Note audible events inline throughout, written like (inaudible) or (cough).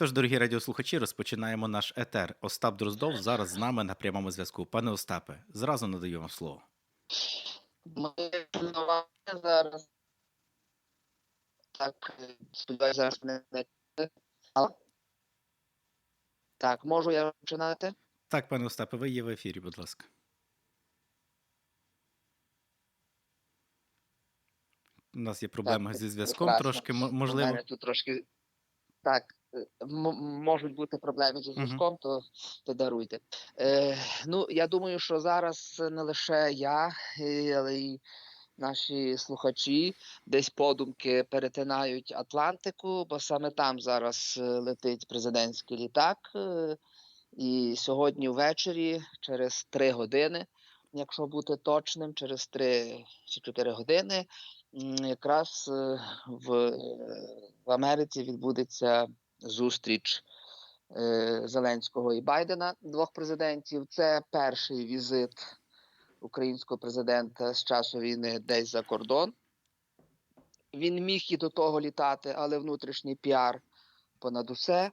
Тож, дорогі радіослухачі, розпочинаємо наш етер. Остап Дроздов зараз з нами на прямому зв'язку. Пане Остапе, зразу надаю вам слово. Ми зараз. Так, сподіваюся, зараз мене не Так, можу я починати? Так, пане Остапе, ви є в ефірі, будь ласка. У нас є проблема Так, зі зв'язком прекрасно. трошки, мо- У можливо. мене тут трошки. Так, можуть бути проблеми зі зв'язком, то, то даруйте. Е, ну, я думаю, що зараз не лише я, е, але й наші слухачі десь подумки перетинають Атлантику, бо саме там зараз е, летить президентський літак. е, І сьогодні ввечері, через три години, якщо бути точним, через три чи чотири години, якраз е, в, е, в Америці відбудеться зустріч е, Зеленського і Байдена, двох президентів. Це перший візит українського президента з часу війни десь за кордон. Він міг і до того літати, але внутрішній піар понад усе.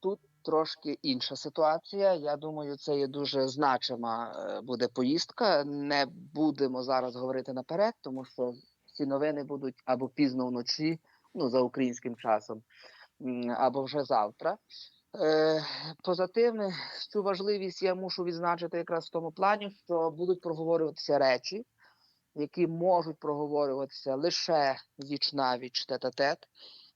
Тут трошки інша ситуація. Я думаю, це є дуже значима е, буде поїздка. Не будемо зараз говорити наперед, тому що ці новини будуть або пізно вночі, ну за українським часом, або вже завтра. Е, поза тим, е, цю важливість я мушу відзначити якраз в тому плані, що будуть проговорюватися речі, які можуть проговорюватися лише віч на віч тет-а-тет.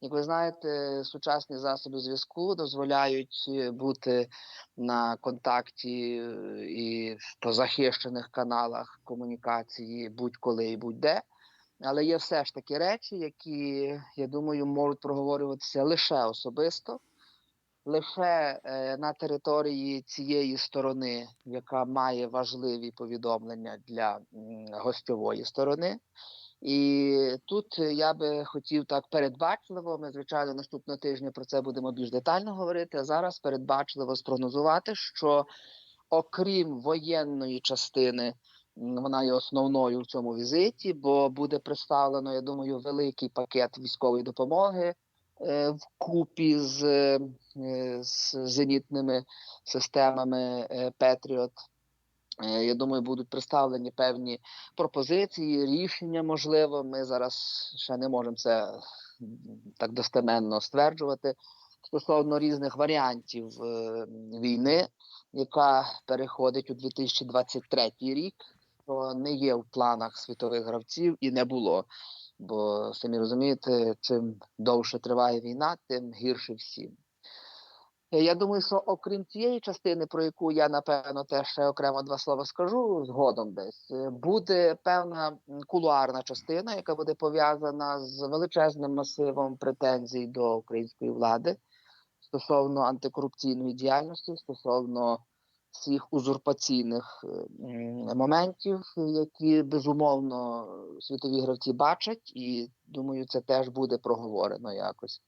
Як ви знаєте, сучасні засоби зв'язку дозволяють е, бути на контакті е, і по захищених каналах комунікації будь-коли і будь-де. Але є все ж таки речі, які, я думаю, можуть проговорюватися лише особисто, лише е, на території цієї сторони, яка має важливі повідомлення для гостьової сторони. І тут я би хотів так передбачливо. Ми, звичайно, наступного тижня про це будемо більш детально говорити. А зараз передбачливо спрогнозувати, що окрім воєнної частини, вона є основною в цьому візиті, бо буде представлено, я думаю, великий пакет військової допомоги е, вкупі з, е, з зенітними системами е, Петріот. Е, Я думаю, будуть представлені певні пропозиції, рішення. Можливо, ми зараз ще не можемо це так достеменно стверджувати стосовно різних варіантів е, війни, яка переходить у 2023 рік. То не є в планах світових гравців і не було. Бо самі розумієте, чим довше триває війна, тим гірше всім. Я думаю, що окрім цієї частини, про яку я напевно теж ще окремо два слова скажу згодом десь, буде певна кулуарна частина, яка буде пов'язана з величезним масивом претензій до української влади стосовно антикорупційної діяльності, стосовно всіх узурпаційних е, моментів, які безумовно світові гравці бачать, і думаю, це теж буде проговорено якось.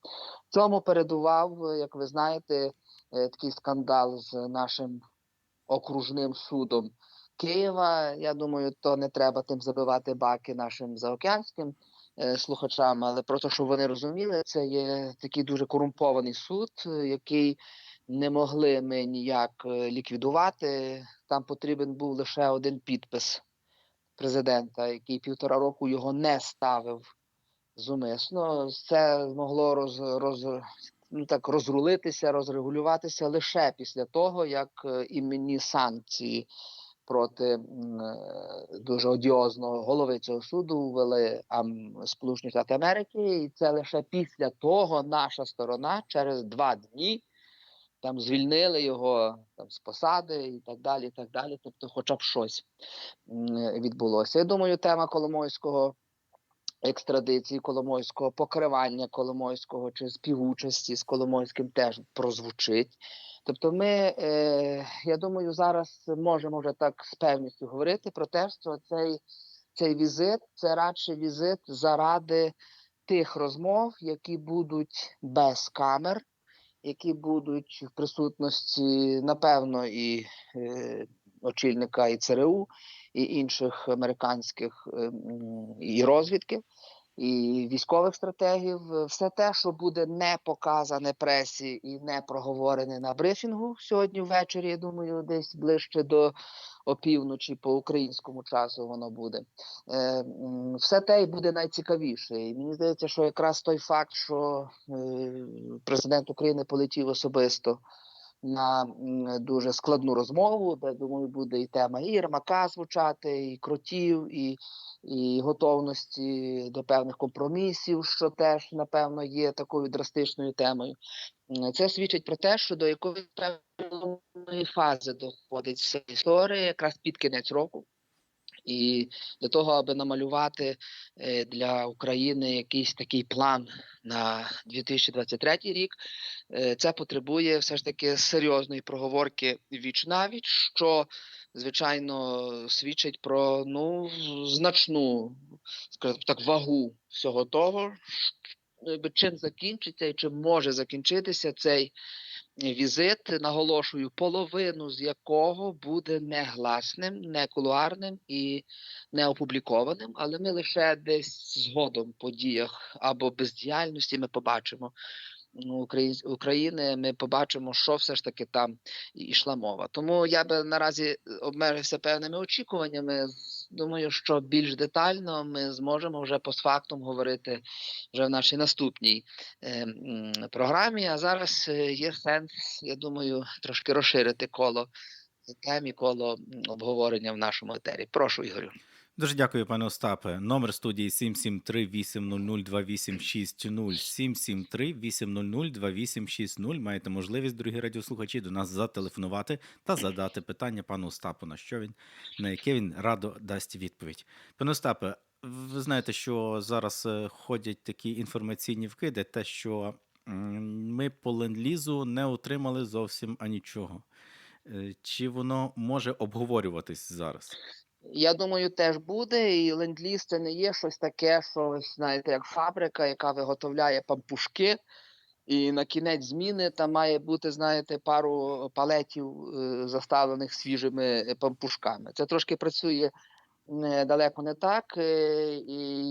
Цьому передував, як ви знаєте, е, такий скандал з нашим окружним судом Києва. Я думаю, то не треба тим забивати баки нашим заокеанським е, слухачам, але просто щоб вони розуміли, це є такий дуже корумпований суд, який не могли ми ніяк е, ліквідувати. Там потрібен був лише один підпис президента, який півтора року його не ставив зумисно. Це змогло роз, роз, ну, так, розрулитися, розрегулюватися лише після того, як е, іменні санкції проти е, дуже одіозного голови цього суду ввели Сполучені Штати Америки, і це лише після того наша сторона через два дні. Там звільнили його там з посади і так далі. і так далі. Тобто, хоча б щось відбулося. Я думаю, тема Коломойського екстрадиції Коломойського, покривання Коломойського чи співучасті з Коломойським теж прозвучить. Тобто, ми, е, я думаю, зараз можемо вже так з певністю говорити про те, що цей, цей візит це радше візит заради тих розмов, які будуть без камер, які будуть в присутності, напевно, і е, очільника і ЦРУ, і інших американських е, і розвідки. і військових стратегів. Все те, що буде не показане пресі і не проговорене на брифінгу сьогодні ввечері, я думаю, десь ближче до опівночі по українському часу воно буде. Е, все те і буде найцікавіше. І мені здається, що якраз той факт, що е, президент України полетів особисто на дуже складну розмову, де думаю, буде і тема і Єрмака звучати, і кротів, і, і готовності до певних компромісів, що теж напевно є такою драстичною темою. Це свідчить про те, що до якої певної фази доходить вся історія, якраз під кінець року. І для того, аби намалювати е, для України якийсь такий план на 2023 рік, е, це потребує все ж таки серйозної проговорки віч навіч, що звичайно свідчить про ну значну, скажімо так, вагу всього того, чим закінчиться і чим може закінчитися цей візит, наголошую, половину з якого буде негласним, не кулуарним і не опублікованим, але ми лише десь згодом по діях або бездіяльності ми побачимо ну, Україн- України, ми побачимо, що все ж таки там і- йшла мова. Тому я би наразі обмежився певними очікуваннями. Думаю, що більш детально ми зможемо вже постфактум говорити вже в нашій наступній е, програмі. А зараз е, є сенс, я думаю, трошки розширити коло тем коло обговорення в нашому етері. Прошу, Ігорю. Дуже дякую, пане Остапе. Номер студії 773-800-2860, 773-800-2860. Маєте можливість, дорогі радіослухачі, до нас зателефонувати та задати питання пану Остапу, на що він, на яке він радо дасть відповідь. Пане Остапе, ви знаєте, що зараз е, ходять такі інформаційні вкиди, те, що ми по ленд-лізу не отримали зовсім анічого. Е, Чи воно може обговорюватись зараз? Я думаю, теж буде. І ленд-ліз це не є щось таке, що знаєте, як фабрика, яка виготовляє пампушки. І на кінець зміни там має бути, знаєте, пару палетів е, заставлених свіжими е, пампушками. Це трошки працює не, далеко не так. е, І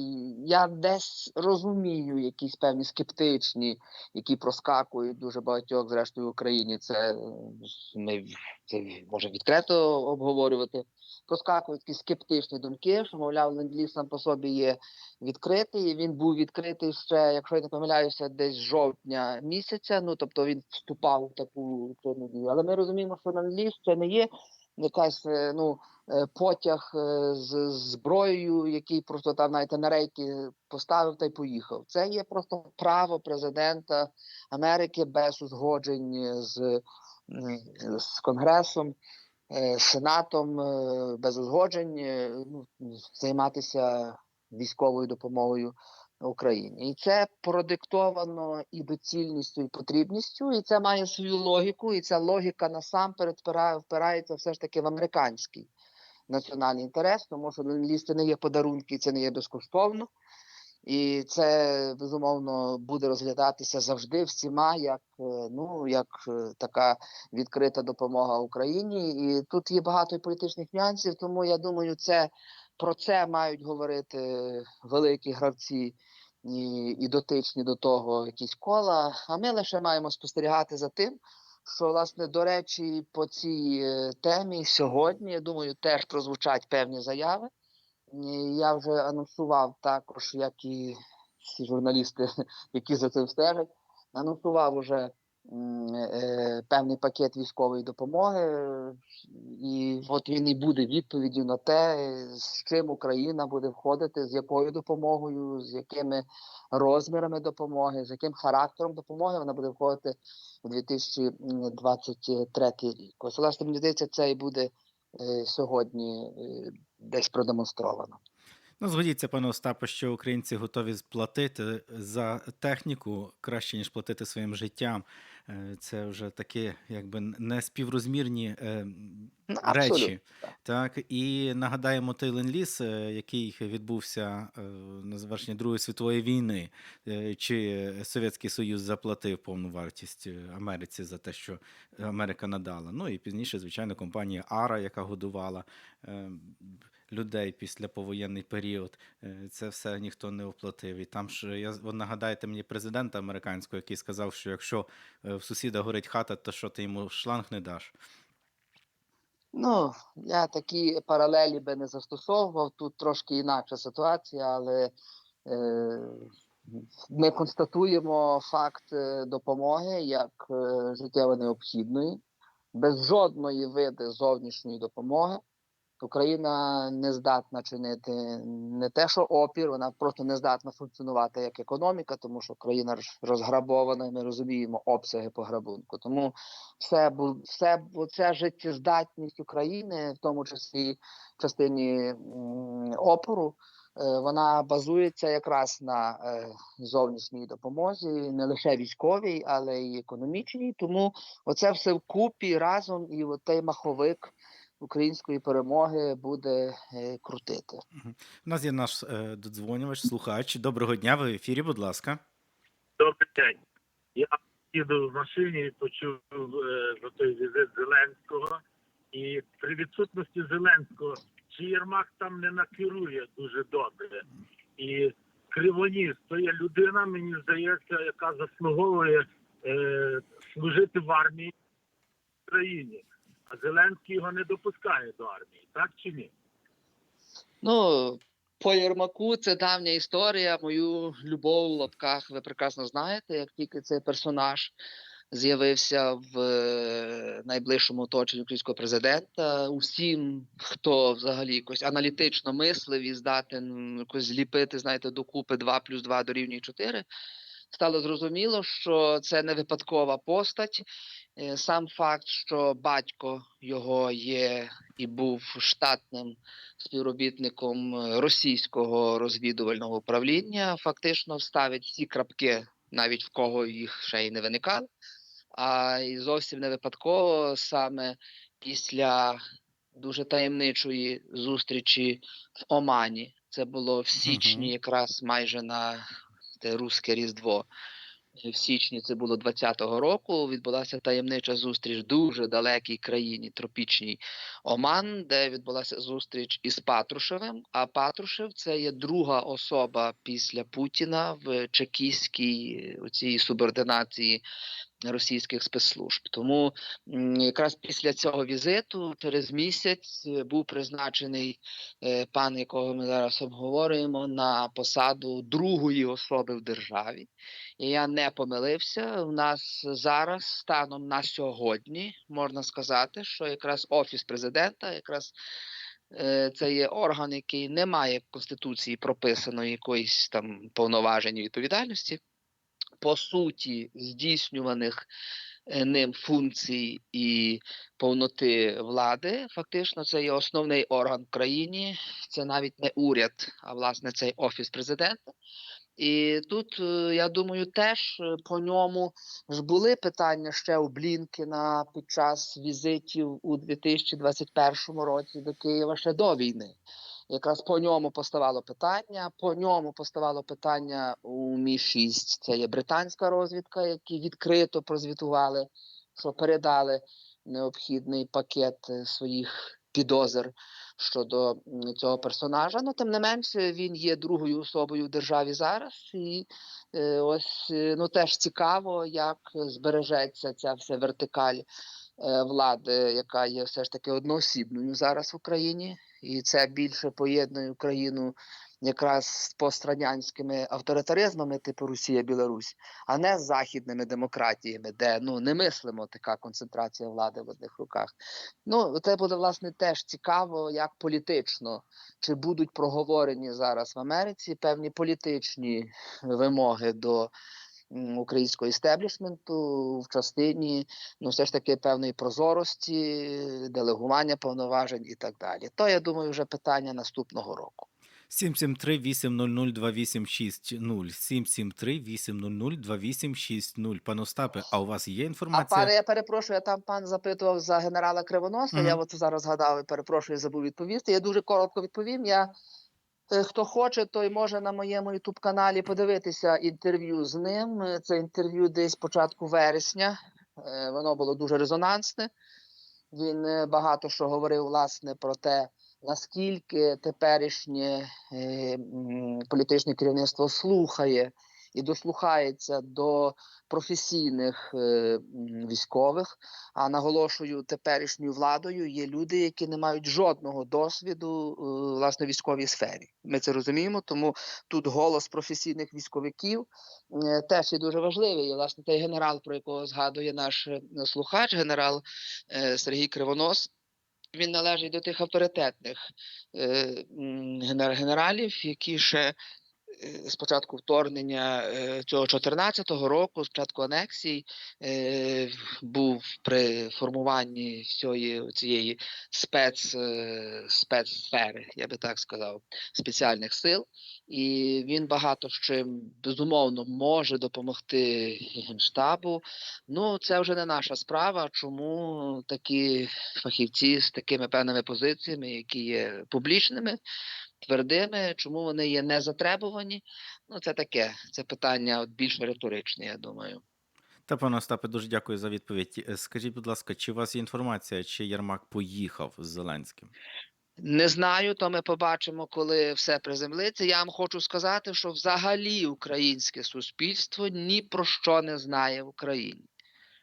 я десь розумію якісь певні скептичні, які проскакують дуже багатьох, зрештою, в Україні. Це е, ми це може відкрито обговорювати. Проскакують такі скептичні думки, що, мовляв, ленд-ліз сам по собі є відкритий. Він був відкритий ще, якщо я не помиляюся, десь жовтня місяця. Ну тобто він вступав в таку дію. Але ми розуміємо, що ленд-ліз це не є якась е, ну е, потяг е, з зброєю, який просто там знаєте, на рейки поставив та й поїхав. Це є просто право президента Америки без узгоджень з, з Конгресом. Е, Сенатом е, без узгоджень е, ну, займатися військовою допомогою Україні, і це продиктовано і доцільністю, і потрібністю, і це має свою логіку, і ця логіка насамперед впирається все ж таки в американський національний інтерес, тому що лісти не є подарунки, це не є безкоштовно. І це безумовно буде розглядатися завжди всіма, як е, ну як е, така відкрита допомога Україні. І тут є багато політичних нюансів. Тому я думаю, це про це мають говорити великі гравці і, і дотичні до того якісь кола. А ми лише маємо спостерігати за тим, що власне до речі, по цій е, темі сьогодні я думаю, теж прозвучать певні заяви. І Я вже анонсував також, як і всі журналісти, (laughs) які за цим стежать, анонсував уже е, певний пакет військової допомоги, е, і от він і буде відповіддю на те, е, з чим Україна буде входити, з якою допомогою, з якими розмірами допомоги, з яким характером допомоги вона буде входити у 2023 рік. Ось, власне, мені здається, це і буде е, сьогодні е, десь продемонстровано. Ну, згодіться, пане Остапе, що українці готові сплатити за техніку краще, ніж платити своїм життям. Е, Це вже такі, якби неспіврозмірні е, Ну, речі. абсолютно, так. Так, і нагадаємо той ленд-ліз, е, який відбувся на завершенні Другої світової війни. Чи Совєтський Союз заплатив повну вартість Америці за те, що Америка надала. Ну і пізніше, звичайно, компанія Ара, яка годувала людей після повоєнний період. Е, Це все ніхто не оплатив. І там ж я ви нагадаєте мені президента американського, який сказав, що якщо е, в сусіда горить хата, то що ти йому шланг не даш. Ну, я такі паралелі би не застосовував. Тут трошки інакша ситуація, але е, ми констатуємо факт е, допомоги як життєво необхідної, без жодної види зовнішньої допомоги. Україна не здатна чинити не те, що опір, вона просто не здатна функціонувати як економіка, тому що країна розграбована, і ми розуміємо обсяги пограбунку. Тому все, все бу- життєздатність України, в тому числі частині опору, е, вона базується якраз на е, зовнішній допомозі, не лише військовій, але й економічній. Тому оце все вкупі разом, і от той маховик української перемоги буде е, крутити. У нас є наш е, додзвонювач, слухач. Доброго дня, ви в ефірі, будь ласка. Добрий день. Я їду в машині і почув е, за той візит Зеленського. І при відсутності Зеленського чи Єрмак там не накерує дуже добре. І Кривоніс то є людина, мені здається, яка заслуговує е, служити в армії в країні. Зеленський його не допускає до армії, так чи ні? Ну, по Єрмаку це давня історія. Мою любов в лапках ви прекрасно знаєте, як тільки цей персонаж з'явився в е, найближчому оточенні українського президента. Усім, хто взагалі якось аналітично мислив і здатен якось зліпити, знаєте, докупи 2 плюс 2 дорівнює 4, стало зрозуміло, що це не випадкова постать. Е, Сам факт, що батько його є і був штатним співробітником е, російського розвідувального управління, фактично ставить всі крапки, навіть в кого їх ще й не виникали. А і зовсім не випадково саме після дуже таємничої зустрічі в Омані. Це було в січні, якраз майже на те руське Різдво. В січні це було 20-го року. Відбулася таємнича зустріч в дуже далекій країні, тропічній Оман, де відбулася зустріч із Патрушевим. А Патрушев це є друга особа після Путіна в чекійській цій субординації російських спецслужб. Тому якраз після цього візиту, через місяць, е, був призначений е, пан, якого ми зараз обговорюємо, на посаду другої особи в державі. І я не помилився. У нас зараз, станом на сьогодні, можна сказати, що якраз офіс президента, якраз е, це є орган, який не має в конституції прописаної якоїсь там повноважень і відповідальності. По суті, здійснюваних е, ним функцій і повноти влади, фактично, це є основний орган в країні. Це навіть не уряд, а власне цей офіс президента. І тут, е, я думаю, теж е, по ньому ж були питання ще у Блінкена під час візитів у 2021 році до Києва ще до війни. Якраз по ньому поставало питання. По ньому поставало питання у Мі 6 Це є британська розвідка, які відкрито прозвітували, що передали необхідний пакет е, своїх підозр щодо цього персонажа. Ну, тим не менше, він є другою особою в державі зараз. І е, ось е, ну теж цікаво, як збережеться ця вся вертикаль влади, яка є все ж таки одноосібною зараз в Україні. І це більше поєднує Україну якраз з пострадянськими авторитаризмами, типу Росія, Білорусь, а не з західними демократіями, де ну не мислимо така концентрація влади в одних руках. Ну це буде власне теж цікаво, як політично чи будуть проговорені зараз в Америці певні політичні вимоги до українського істеблішменту в частині ну все ж таки певної прозорості, делегування повноважень і так далі. То я думаю, вже питання наступного року. 773 800 2860 773 800 2860 Пане Остапе, а у вас є А інформація? пане, я перепрошую, там пан запитував за генерала Кривоноса. Я Мгм. от зараз згадав і перепрошую, забув відповісти. Я дуже коротко відповім. Я хто хоче, той може на моєму ютуб-каналі подивитися інтерв'ю з ним. Е, Це інтерв'ю десь початку вересня. Е, Воно було дуже резонансне. Він е, багато що говорив власне про те, наскільки теперішнє е, політичне керівництво слухає і дослухається до професійних е, військових. А наголошую, теперішньою владою є люди, які не мають жодного досвіду е, власне військовій сфері. Ми це розуміємо, тому тут голос професійних військовиків е, теж є дуже важливий. І, власне, той генерал, про якого згадує наш е, слухач, генерал е, Сергій Кривонос. Він належить до тих авторитетних е, генералів, які ще е, з початку вторгнення е, цього 14-го року, з початку анексії, е, був при формуванні всієї цієї спец, спецсфери, я би так сказав, спеціальних сил. І він багато з чим безумовно може допомогти генштабу. Ну, це вже не наша справа. Чому такі фахівці з такими певними позиціями, які є публічними, твердими, чому вони є не затребувані? Ну, це таке. Це питання от більш риторичне, я думаю. Та пане Остапе, дуже дякую за відповідь. Е, Скажіть, будь ласка, чи у вас є інформація, чи Єрмак поїхав з Зеленським? Не знаю, то ми побачимо, коли все приземлиться. Я вам хочу сказати, що взагалі українське суспільство ні про що не знає в Україні.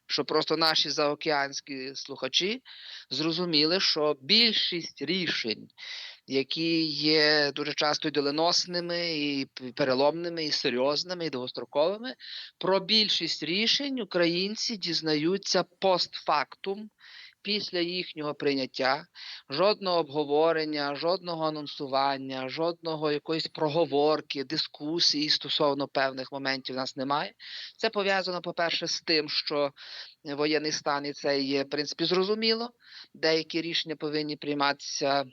Що просто наші заокеанські слухачі зрозуміли, що більшість рішень, які є дуже часто і доленосними, і переломними, і серйозними, і довгостроковими, про більшість рішень українці дізнаються постфактум після їхнього прийняття жодного обговорення, жодного анонсування, жодного якоїсь проговорки, дискусії стосовно певних моментів у нас немає. Це пов'язано, по-перше, з тим, що воєнний стан і це є в принципі зрозуміло. Деякі рішення повинні прийматися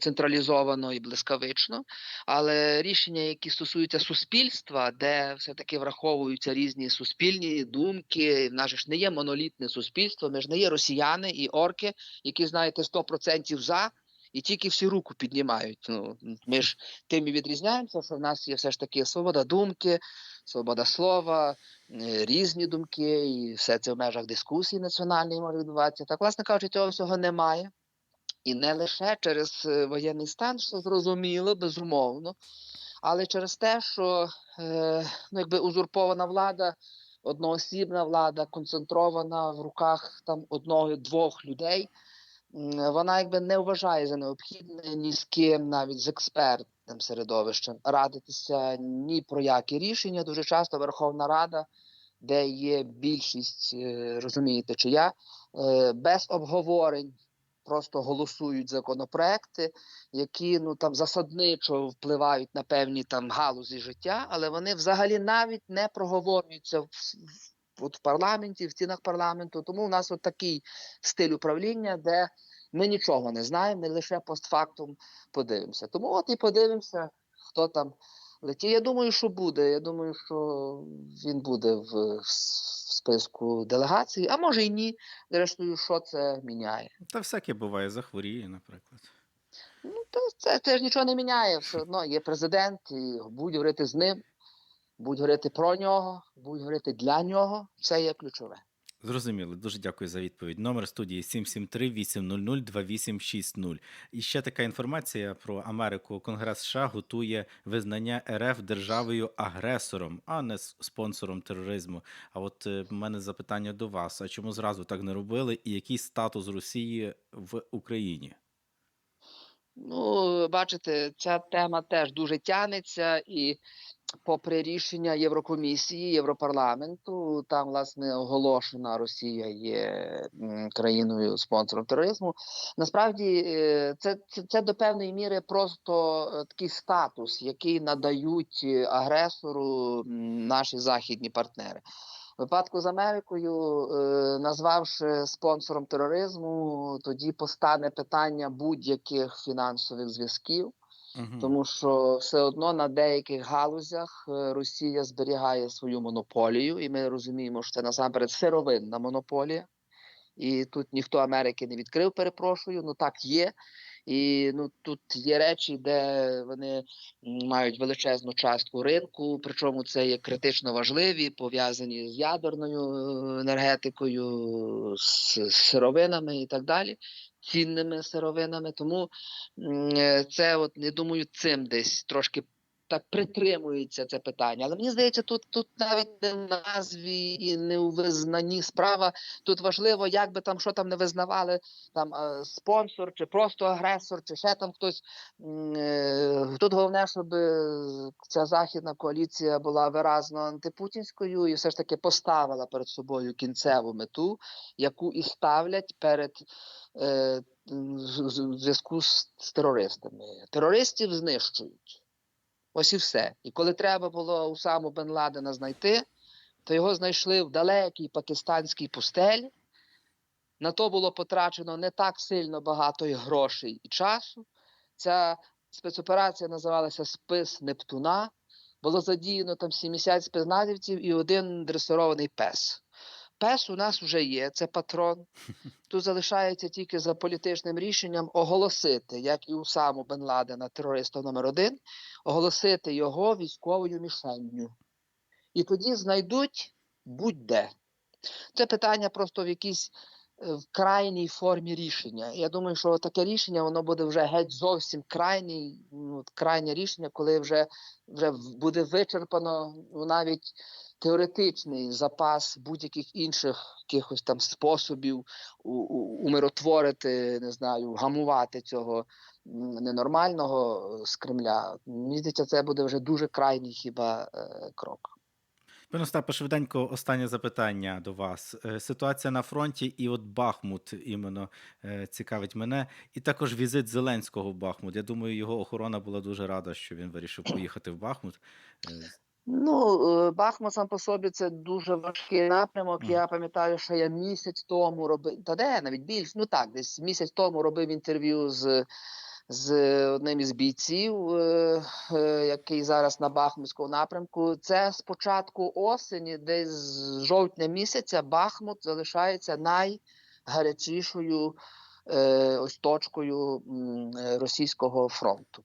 централізовано і блискавично, але рішення, які стосуються суспільства, де все-таки враховуються різні суспільні думки, в нас ж не є монолітне суспільство, ми ж не є росіяни і орки, які, знаєте, 100% за. І тільки всі руку піднімають. Ну ми ж тим і відрізняємося, що в нас є все ж таки свобода думки, свобода слова, е, різні думки, і все це в межах дискусії національної може відбуватися. Так, власне кажучи, цього всього немає. І не лише через е, воєнний стан, що зрозуміло, безумовно, але через те, що е, ну, якби узурпована влада, одноосібна влада, концентрована в руках там одного-двох людей, вона якби не вважає за необхідне ні з ким, навіть з експертним середовищем, радитися ні про які рішення. Дуже часто Верховна Рада, де є більшість, е, розумієте, чия, е, без обговорень просто голосують законопроекти, які ну там засадничо впливають на певні там галузі життя, але вони взагалі навіть не проговорюються в, от в парламенті, в стінах парламенту. Тому у нас от такий стиль управління, де ми нічого не знаємо, ми лише постфактум подивимося. Тому от і подивимося, хто там летить. Я думаю, що буде. Я думаю, що він буде в, в списку делегації, а може й ні. Зрештою, що це міняє? Та всяке буває, захворіє, наприклад. Ну, то це теж нічого не міняє. Все одно є президент, і будь говорити з ним, будь говорити про нього, будь говорити для нього. Це є ключове. Зрозуміло, дуже дякую за відповідь. Номер студії 773-800-2860. І ще така інформація про Америку. Конгрес США готує визнання РФ державою агресором, а не спонсором тероризму. А от е, в мене запитання до вас: а чому зразу так не робили? І який статус Росії в Україні? Ну, бачите, ця тема теж дуже тянеться, і попри рішення Єврокомісії, Європарламенту, там власне оголошена Росія є країною спонсором тероризму. Насправді е, це, це, це до певної міри просто е, такий статус, який надають е, агресору наші західні партнери. Випадку з Америкою, назвавши спонсором тероризму, тоді постане питання будь-яких фінансових зв'язків, Тому що все одно на деяких галузях е, Росія зберігає свою монополію, і ми розуміємо, що це насамперед сировинна монополія. І тут ніхто Америки не відкрив, перепрошую. Ну так є. І ну тут є речі, де вони мають величезну частку ринку, причому це є критично важливі, пов'язані з ядерною е, енергетикою, з сировинами і так далі. Цінними сировинами. Тому е, це, от, не думаю, цим десь трошки так притримується це питання. Але мені здається, тут, тут навіть не в назві і не у визнанні справа. Тут важливо, як би там що там не визнавали, там е, спонсор, чи просто агресор, чи ще там хтось. Е, Тут головне, щоб е, ця західна коаліція була виразно антипутінською і все ж таки поставила перед собою кінцеву мету, яку і ставлять перед в зв'язку з терористами. Терористів знищують. Ось і все. І коли треба було Усаму Бен Ладена знайти, то його знайшли в далекій пакистанській пустелі. На то було потрачено не так сильно багато і грошей і часу. Ця спецоперація називалася Спис Нептуна. Було задіяно там 70 спецназівців і один дресирований пес. Пес у нас вже є, це патрон. (laughs) Тут залишається тільки за політичним рішенням оголосити, як і у саму Бен Ладена, терориста номер один, оголосити його військовою мішенню. І тоді знайдуть будь-де. Це питання просто в якійсь е, в крайній формі рішення. Я думаю, що таке рішення воно буде вже геть зовсім крайній, ну, крайнє рішення, коли вже, вже буде вичерпано ну, навіть теоретичний запас будь-яких інших якихось там способів умиротворити, не знаю, гамувати цього ненормального з Кремля. Мені здається, це буде вже дуже крайній хіба е, крок. Пане Остапе, швиденько останнє запитання до вас. Е, Ситуація на фронті і от Бахмут іменно е, цікавить мене. І також візит Зеленського в Бахмут. Я думаю, його охорона була дуже рада, що він вирішив поїхати в Бахмут. Ну, е, Бахмут сам по собі це дуже важкий напрямок. Я пам'ятаю, що я місяць тому робив, та де навіть більш, ну так, десь місяць тому робив інтерв'ю з, з одним із бійців, е, е, який зараз на Бахмутському напрямку. Це з початку осені, десь з жовтня місяця, Бахмут залишається найгарячішою ось точкою е, російського фронту.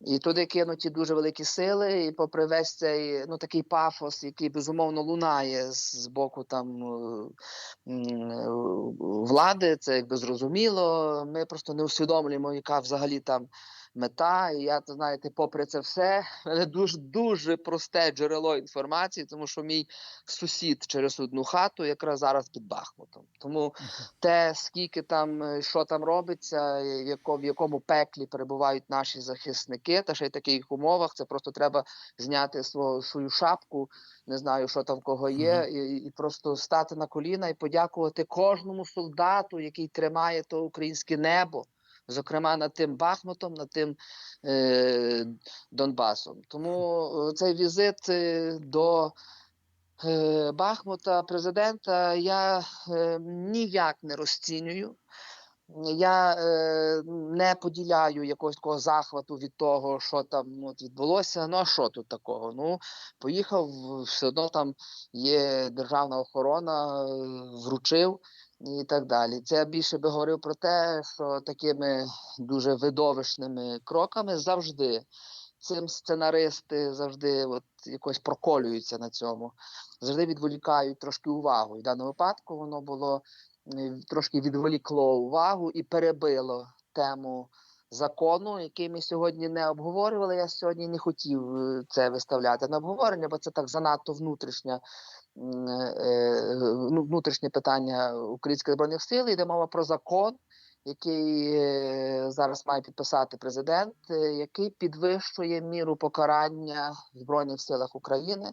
І туди кинуті дуже великі сили, і попри весь цей ну такий пафос, який безумовно лунає з, боку там е, е, влади, це якби зрозуміло. Ми просто не усвідомлюємо, яка взагалі там мета. І я то знаєте, попри це все, мене дуже дуже просте джерело інформації, тому що мій сусід через одну хату якраз зараз під Бахмутом. Тому те, скільки там, е, що там робиться, в яко- в якому пеклі перебувають наші захисники, та ще й таких умовах, це просто треба зняти свою, свою шапку, не знаю, що там кого є, і, і просто стати на коліна і подякувати кожному солдату, який тримає то українське небо. Зокрема, над тим Бахмутом, над тим е, Донбасом. Тому е, цей візит е, до е, Бахмута, президента, я е, ніяк не розцінюю. Я е, не поділяю якогось такого захвату від того, що там ну, от відбулося. Ну а що тут такого? Ну, поїхав, все одно там є державна охорона, е, вручив і так далі. Це я більше би говорив про те, що такими дуже видовищними кроками завжди цим сценаристи завжди от якось проколюються на цьому, завжди відволікають трошки увагу. І в даному випадку воно було трошки відволікло увагу і перебило тему закону, який ми сьогодні не обговорювали. Я сьогодні не хотів е, це виставляти на обговорення, бо це так занадто внутрішня. Е, ну, Внутрішнє питання українських збройних сил йде мова про закон, який е, зараз має підписати президент, е, який підвищує міру покарання в збройних силах України.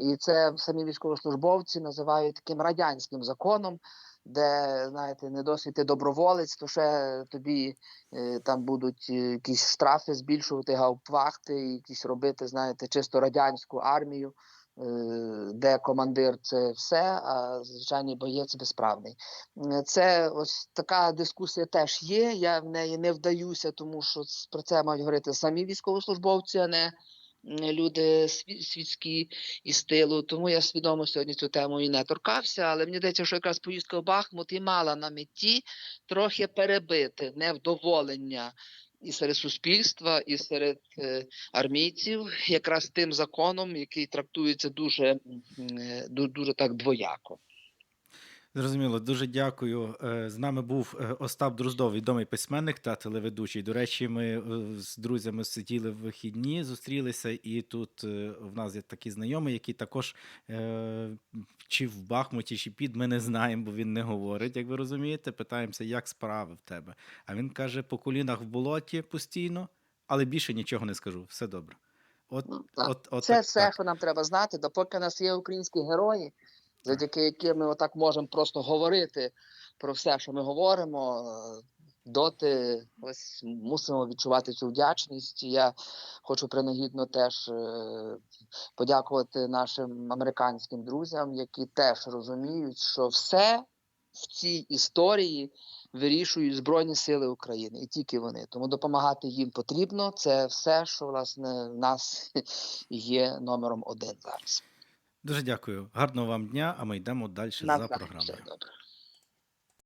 І це самі військовослужбовці називають таким радянським законом, де знаєте, не досить ти доброволець, то ще тобі е, там будуть е, якісь штрафи збільшувати, гауптвахти, якісь робити, знаєте, чисто радянську армію, е, де командир це все, а звичайний боєць безправний. Е, Це ось така дискусія теж є. Я в неї не вдаюся, тому що про це мають говорити самі військовослужбовці, а не люди світські із тилу. Тому я свідомо сьогодні цю тему і не торкався. Але мені здається, що якраз поїздка в Бахмут і мала на меті трохи перебити невдоволення. І серед суспільства, і серед е, армійців, якраз тим законом, який трактується дуже, е, дуже так двояко. Зрозуміло, дуже дякую. Е, З нами був е, Остап Друздов, відомий письменник та телеведучий. До речі, ми е, з друзями сиділи в вихідні, зустрілися, і тут в нас є такий знайомий, який також чи в Бахмуті, чи під ми не знаємо, бо він не говорить, як ви розумієте. Питаємося, як справи в тебе. А він каже: по колінах в болоті постійно, але більше нічого не скажу. Все добре. От, Ну, так. от, от Це так, все, так. що нам треба знати, допоки нас є українські герої, завдяки яким ми отак можемо просто говорити про все, що ми говоримо. Доти ось мусимо відчувати цю вдячність. Я хочу принагідно теж е, подякувати нашим американським друзям, які теж розуміють, що все в цій історії вирішують Збройні Сили України і тільки вони. Тому допомагати їм потрібно. Це все, що власне в нас (laughs) є номером один зараз. Дуже дякую. Гарного вам дня, а ми йдемо далі за програмою. Все добре.